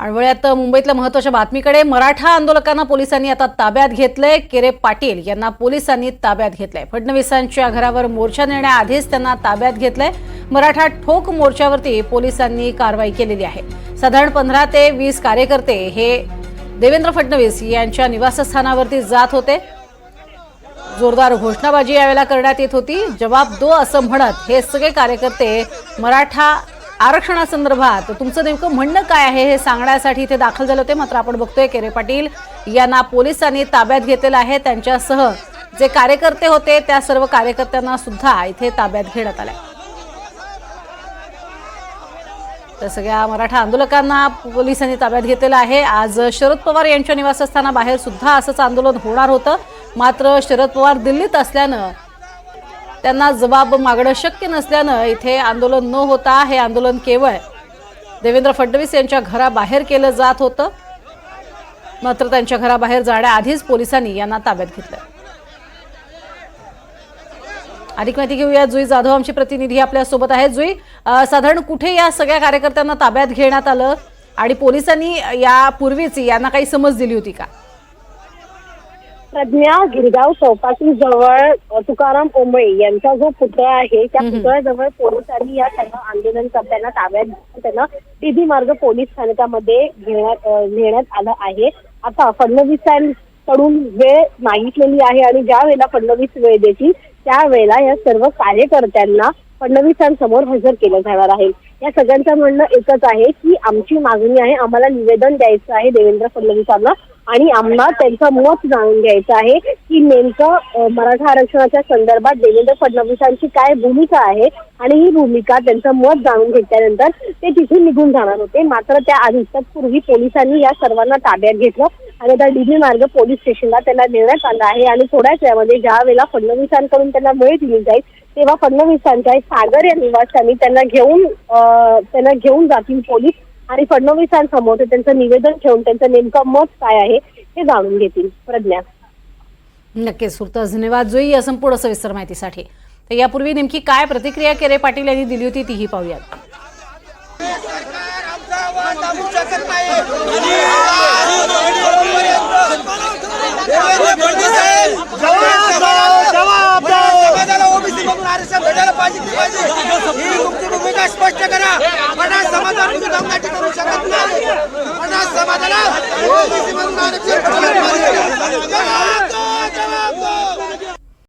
आणि वळ्यात मुंबईतल्या महत्त्वाच्या बातमीकडे मराठा आंदोलकांना पोलिसांनी आता ताब्यात घेतलंय. केरे पाटील यांना पोलिसांनी ताब्यात घेतलंय. फडणवीसांच्या घरावर मोर्चा नेण्याआधीच त्यांना ताब्यात घेतलंय. मराठा ठोक मोर्चावरती पोलिसांनी कारवाई केलेली आहे. साधारण पंधरा ते वीस कार्यकर्ते हे देवेंद्र फडणवीस यांच्या निवासस्थानावरती जात होते. जोरदार घोषणाबाजी यावेळेला करण्यात येत होती. जवाब दो असं म्हणत हे सगळे कार्यकर्ते मराठा आरक्षणासंदर्भात तुमचं नेमकं म्हणणं काय आहे हे सांगण्यासाठी इथे दाखल झाले होते. मात्र आपण बघतोय केरे पाटील यांना पोलिसांनी ताब्यात घेतलेलं आहे. त्यांच्यासह जे कार्यकर्ते होते त्या सर्व कार्यकर्त्यांना सुद्धा इथे ताब्यात घेण्यात आल्या. तर सगळ्या मराठा आंदोलकांना पोलिसांनी ताब्यात घेतलेलं आहे. आज शरद पवार यांच्या निवासस्थानाबाहेर सुद्धा असंच आंदोलन होणार होतं. मात्र शरद पवार दिल्लीत असल्यानं त्यांना जबाब मागणं शक्य नसल्यानं इथे आंदोलन न होता हे आंदोलन केवळ देवेंद्र फडणवीस यांच्या घराबाहेर केलं जात होतं. मात्र त्यांच्या घराबाहेर जाण्याआधीच पोलिसांनी यांना ताब्यात घेतलं. अधिक माहिती घेऊया जुई जाधव आमची प्रतिनिधी आपल्यासोबत आहे जुई साधारण कुठे या सगळ्या कार्यकर्त्यांना ताब्यात घेण्यात आलं? आणि पोलिसांनी यापूर्वीच यांना काही समज दिली होती का? प्रज्ञा गिरगाव चौपाटी जवळ तुकाराम ओंबळे यांचा जो पुतळा आहे त्या. पुतळ्याजवळ पोलिसांनी या सर्व आंदोलनकर्त्यांना ताब्यात घेऊन त्यांना टिधी मार्ग पोलीस स्थानकामध्ये घेण्यात नेण्यात आलं आहे. आता फडणवीसांकडून वेळ मागितलेली आहे आणि ज्या वेळेला फडणवीस वेळ देतील त्यावेळेला या सर्व कार्यकर्त्यांना फडणवीसांसमोर हजर केलं जाणार आहे. या सगळ्यांचं म्हणणं एकच आहे की आमची मागणी आहे आम्हाला निवेदन द्यायचं आहे देवेंद्र फडणवीसांना. आणि आम्हाला त्यांचं मत जाणून घ्यायचं आहे की नेमकं मराठा आरक्षणाच्या संदर्भात देवेंद्र फडणवीसांची काय भूमिका आहे आणि ही भूमिका त्यांचं मत जाणून घेतल्यानंतर ते तिथे निघून जाणार होते. मात्र त्या आधी तत्पूर्वी पोलिसांनी या सर्वांना ताब्यात घेतलं आणि आता डीबी मार्ग पोलीस स्टेशनला त्यांना नेण्यात आलं आहे आणि थोड्याच वेळामध्ये ज्या वेळेला फडणवीसांकडून त्यांना वेळ दिली जाईल तेव्हा फडणवीसांच्या सागर या निवासांनी त्यांना घेऊन त्यांना घेऊन जातील पोलीस. आणि फडणवीसांसमोर ते त्यांचं निवेदन ठेवून त्यांचं नेमकं मत काय आहे हे जाणून घेतील प्रज्ञा नक्कीच सुरत धन्यवाद जोई या संपूर्ण सविस्तर माहितीसाठी तर यापूर्वी नेमकी काय प्रतिक्रिया केरे पाटील यांनी दिली होती तीही पाहूयात स्पष्ट करा समाधान करू शकत नाही समाधान